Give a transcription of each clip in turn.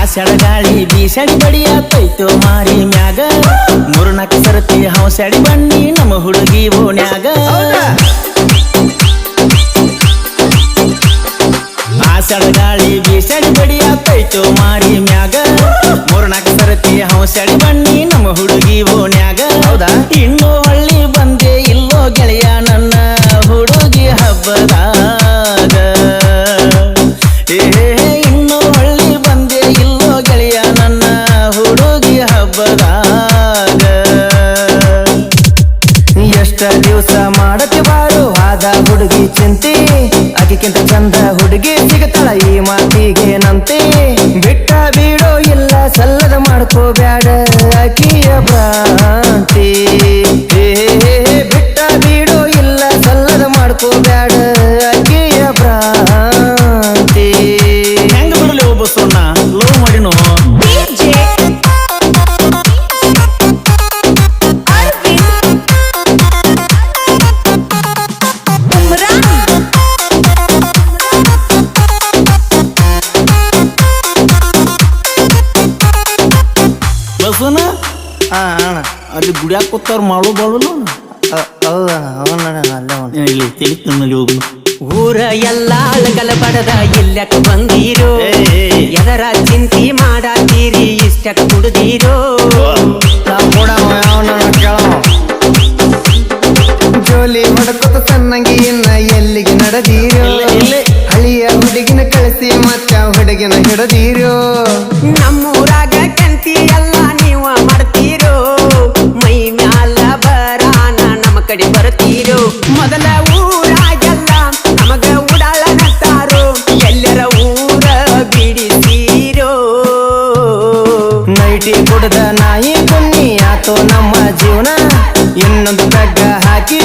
ಆಸೆಡ ಗಾಳಿ ಬೀಸಡಿ ಬಡಿಯಾತೈತೋ ಮಾರಿ ಮ್ಯಾಗ. ಮೂರ್ನಾಲ್ಕು ಸರತಿ ಹೌಸಡಿ ಬನ್ನಿ ನಮ್ಮ ಹುಡುಗಿ ಓಣ್ಯಾಗ. ಸಳ ಗಾಳಿ ಬೀಸಡಿ ಬಡಿಯಾತೈತೋ ಮಾರಿ ಮ್ಯಾಗ. ಮೂರ್ನಾಲ್ಕು ಸರತಿ ಹೌಸಡಿ ಬನ್ನಿ ನಮ್ಮ ಹುಡುಗಿ ಓಣ್ಯಾಗ. ಹೌದಾ? ಇನ್ನು ಎಷ್ಟ ದಿವಸ ಮಾಡಕ್ಕೆ ಬಾರು ಆದ ಹುಡುಗಿ ಚಿಂತಿ. ಅದಕ್ಕಿಂತ ಚಂದ ಹುಡುಗಿ ಸಿಗತಾಳ ಈ ಮಾತಿಗೆ ನಂತೆ. ಬಿಟ್ಟ ಬೀಡೋ ಇಲ್ಲ, ಸಲ್ಲದ ಮಾಡ್ಕೋಬ್ಯಾಡ ಅಕಿಯ ಭ್ರಾಂತಿ. ಹಾ ಅಣ್ಣ ಅಲ್ಲಿ ಗುಡಿಯಾಗ ಕೂತವ್ರು ಮಾಡು ಬಾಳಲು ಹೌದಾ ಅವನ ಅಲ್ಲ ಅವನ ಇಲ್ಲಿ ತೆಲಿ ತಿನ್ನಲಿ ಹೋಗು ಊರ ಎಲ್ಲ ಅಳಗಲ ಬಡದ ಇಲ್ಲಕ ಬಂದೀರೋ ಏ, ಏ. ಎದರ ಚಿಂತಿ ಮಾಡಾತೀರಿ ಇಷ್ಟಕ ಕುಡ್ದೀರೋ ಕೂಡ ಅವನ ಕೇಳವ ಜೋಲಿ ಹೊಡಕೊತ ಸಣ್ಣಂಗಿ ನೈಟಿ ಕುಡ್ದ ನಾಯಿ ಕುನ್ನಿ ಆತು ನಮ್ಮ ಜೀವನ. ಇನ್ನೊಂದು ಬೆಗ್ಗ ಹಾಕಿ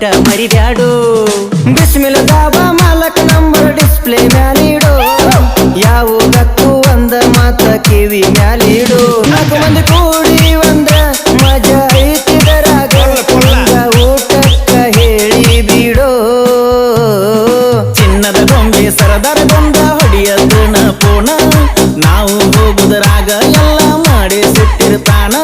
ಒಟ್ಟ ಮರಿಬ್ಯಾಡು. ಬಿಸ್ಮಿಲ್ ದಾಬಾ ಮಾಲಕ ನಂಬರ್ ಡಿಸ್ಪ್ಲೇ ಮ್ಯಾಲಿಡು. ಯಾವುದಕ್ಕೂ ಒಂದ ಮಾತ ಕಿವಿ ಮ್ಯಾಲಿಡು. ನಾಲ್ಕು ಮಂದಿ ಕೂಡಿ ಒಂದ ಮಜಾ ಹೇಳಿ ಬಿಡೋ. ಚಿನ್ನದ ಗೊಂಬೆ ಹೊಡಿಯದನ ನಾವು ಹೋಗುದರಾಗ ಎಲ್ಲ ಮಾಡಿ ಸಿಟ್ಟಿರ್ತಾನ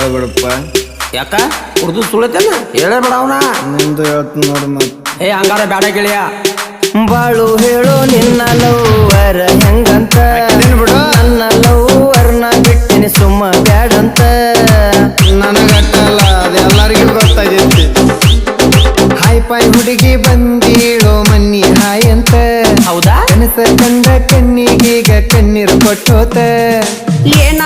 ಹೇಳ್ಬಿಡಪ್ಪ. ಯಾಕ? ಉರ್ದು ಸುಳತಲ್ಲ ಹೇಳಬೇಡ ಅವನ. ನಿಂದು ಹೇಳ್ತೀನಿ ನೋಡು ಮತ್ತೆ ಏ ಹಂಗಾರ ಬ್ಯಾಡ ಗೆಳೆಯ. ಬಾಳು ಹೇಳು ನಿನ್ನ ಲವ್ವರ ಹೆಂಗಂತ. ಹಾಕಿದೀನಿ ಬಿಡು. ನನ್ನ ಲವ್ವರ್ನ ಬಿಟ್ಟಿನಿ ಸುಮ್ಮ ಬ್ಯಾಡಂತ. ನನಗಟ್ಟಲ್ಲ ಅದು ಎಲ್ಲರಿಗೂ ಗೊತ್ತಾಗೈತಿ. ಹಾಯ್ ಪಾಯ್ ಹುಡುಗಿ ಬಂದೀಳು ಮನ್ನಿ ಹಾಯ್ ಅಂತ. ಹೌದಾ? ಕನಸ ಕಂಡ ಕಣ್ಣಿಗೀಗ ಕಣ್ಣೀರು ಕೊಟ್ಟೋತ. ಏನ?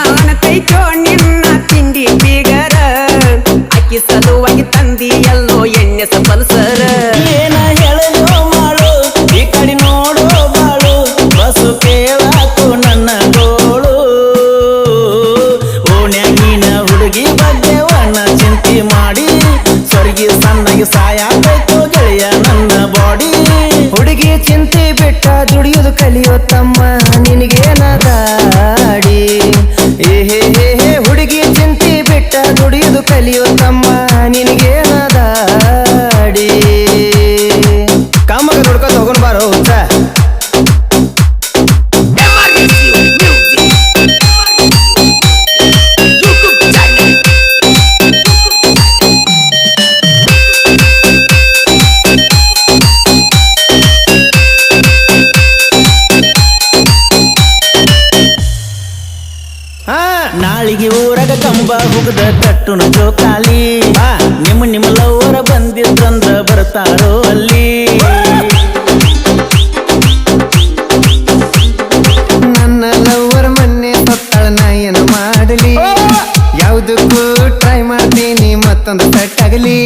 ಬೇಕು ಗೆಳೆಯ ನನ್ನ ಬಾಡಿ. ಹುಡುಗಿ ಚಿಂತೆ ಬಿಟ್ಟ ದುಡಿಯೋದು ಕಲಿಯೋ ತಮ್ಮ ನಿನಗೇನದಾಡಿ. ಏ, ಹೇ ಹೇ ಹುಡುಗಿ ಚಿಂತೆ ಬಿಟ್ಟ ದುಡಿಯೋದು ಕಲಿಯೋ ತಮ್ಮ ನಿನಗೇನದಾಡಿ. ನಾಳಿಗೆ ಊರಾಗ ಕಂಬ ಹುಗದ ಕಟ್ಟುನ ಜೋಕಾಲಿ. ನಿಮ್ಮ ನಿಮ್ಮ ಲವರ ಬಂದಿದ್ದಂದ ಬರ್ತಾರೋ ಅಲ್ಲಿ. ನನ್ನ ಲವರ್ ಮೊನ್ನೆ ಸತ್ತಾಳ ನಾ ಏನು ಮಾಡಲಿ? ಯಾವುದಕ್ಕೂ ಟ್ರೈ ಮಾಡ್ತೀನಿ ಮತ್ತೊಂದು ಸೆಟ್ ಆಗಲಿ.